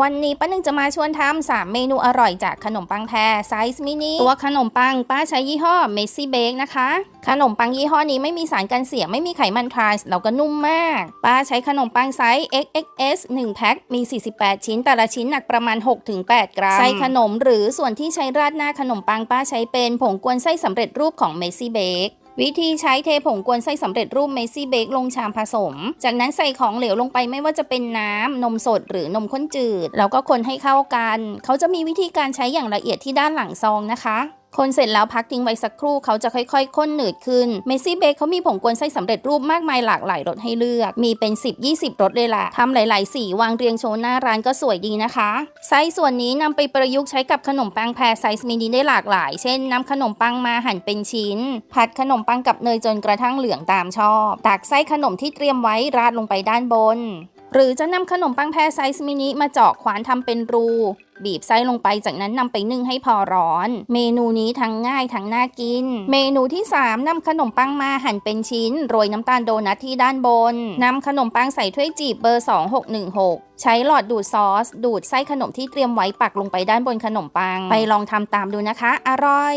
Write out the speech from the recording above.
วันนี้ป้าหนึ่งจะมาชวนทำ3เมนูอร่อยจากขนมปังแพรไซส์มินิตัวขนมปังป้าใช้ยี่ห้อเมซี่เบกนะคะ ขนมปังยี่ห้อนี้ไม่มีสารกันเสียไม่มีไขมันทรานส์แล้วก็นุ่มมาก ป้าใช้ขนมปังไซส์ XXS 1 แพ็คมี 48 ชิ้น แต่ละชิ้นหนักประมาณ 6-8 กรัมใส่ขนมหรือส่วนที่ใช้ราดหน้าขนมปังป้าใช้เป็นผงกวนไส้สำเร็จรูปของเมซี่เบก วิธีใช้เทผงกวนไส้สำเร็จรูปเมซี่เบกลงชามผสม จากนั้นใส่ของเหลวลงไปไม่ว่าจะเป็นน้ำนมสดหรือนมข้นจืด แล้วก็คนให้เข้ากัน เขาจะมีวิธีการใช้อย่างละเอียดที่ด้านหลังซองนะคะ คนเสร็จแล้วพักทิ้งไว้สักครู่เขาจะค่อยๆ ข้นหนืดขึ้น เมซี่เบกเขามีผงกวนไส้สำเร็จรูปมากมายหลากหลายรสให้เลือก มีเป็น 10-20รสเลยล่ะทำหลายๆ สีวางเรียงโชว์หน้าร้านก็สวยดีนะคะ ไส้ส่วนนี้นำไปประยุกต์ใช้กับขนมปังแพรไซส์มินิได้หลากหลาย เช่นนำขนมปังมาหั่นเป็นชิ้น ผัดขนมปังกับเนยจนกระทั่งเหลืองตามชอบ ตักไส้ขนมที่เตรียมไว้ราดลงไปด้านบน หรือจะนำขนมปังแพรไซส์มินิมาเจาะขวานทำเป็นรู บีบไส้ลงไปจากนั้นนำไปนึ่งให้พอร้อน เมนูนี้ทั้งง่ายทั้งน่ากิน เมนูที่3นำขนมปังมาหั่นเป็นชิ้น โรยน้ำตาลโดนัทที่ด้านบนนำขนมปังใส่ถ้วยจีบเบอร์ 2616 ใช้หลอดดูดซอส ดูดไส้ขนมที่เตรียมไว้ปักลงไปด้านบนขนมปัง ไปลองทำตามดูนะคะ อร่อย